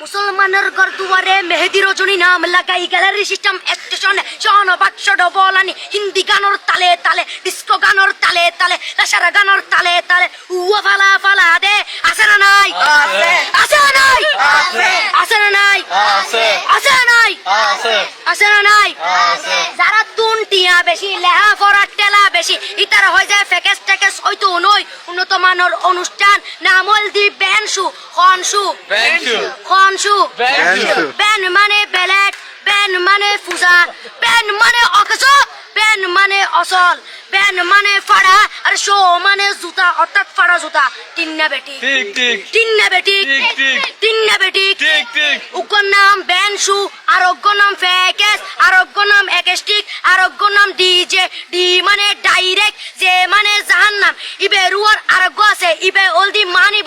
মুসলমানের ঘর দুয়ারে মেহেদি রজনী নাম লাগাই গ্যালারি সিস্টেম স্টেশনে শহন বাক্স ডবলানি। হিন্দি গানোর তালে তালে ডিস্কো গানোর তালে তালে লাসারা গানোর তালে তালে। উয়া ফালা ফালা দে আছে না নাই? আছে। না নাই? আছে। না নাই? আছে। না নাই? আছে। না নাই। যারা তুন টিয়া বেশি লেহা ফরার টেলা বেশি ইতারা হয়ে যায় ফেকেস টেকেস হয়তো নই। উন্নত মানের অনুষ্ঠান নামল দি খনসু ব্যানসু। খনসু ব্যানসু। ব্যান মানে বেলেট ব্যান মানে ফুজা ব্যান মানে অকস ব্যান মানে অসল ব্যান মানে ফাড়া আর শো মানে জুতা অর্থাৎ ফাড়া জুতা তিন্না বেটি ঠিক ঠিক তিন্না বেটি ঠিক, ঠিক। তিন্না বেটি ঠিক ঠিক উগ্র নাম ব্যানসু আরোগ্য নাম ফেকেস আরোগ্য নাম একেস্টিক আরোগ্য নাম ডিজে ডি মানে ডাইরেক্ট যে মানে জাহান্নাম ইবে রুয়ার আরোগ্য আছে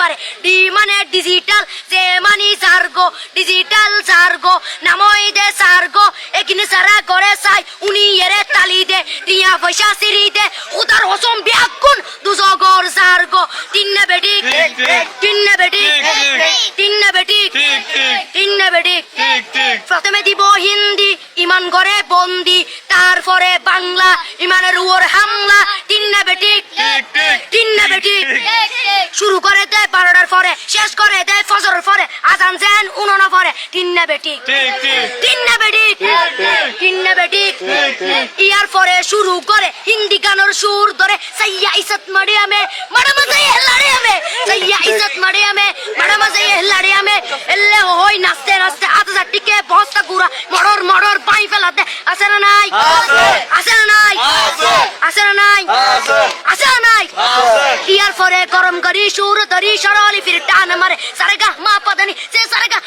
অলদি ডি মানে ডিজিটাল যে মানি জার্গো ডিজিটাল জার্গো নামই দে সার্গো। এখানে সারা করে চাই উনি এরে তালি দে টিয়া পয়সা সিরি দে। উদার হসম বিয়াকুন দুজগর জার্গো তিন্নে বেটি ঠিক, ঠিক। তিন্নে বেটি ঠিক। তিন্নে বেটি ঠিক তিন্নে বেটি। প্রথমে দিব হিন্দি ইমান করে বন্দি। ইমানের উপর হামলা তিন্না বেটি ঠিক, না বেটি ঠিক। শুরু করে দেয় বারোটার পরে শেষ করে দেয় ফজরের পরে আজান যেন উনোনা পরে। তিন্না বেটি ঠিক। না বেটি ঠিক। তিন্না বেটি। ইয়ার পরে শুরু করে হিন্দি গানের সুর ধরে সাইয়া ইসত মারিয়ামে পাই ফেলাতে আছে না নাই আছে। না নাই আছে। না নাই আছে। না নাই। ইয়ার পরে গরম করি সুর ধরি সরলি ফির টান মারে সারেগা মা পাদানি সে সারেগা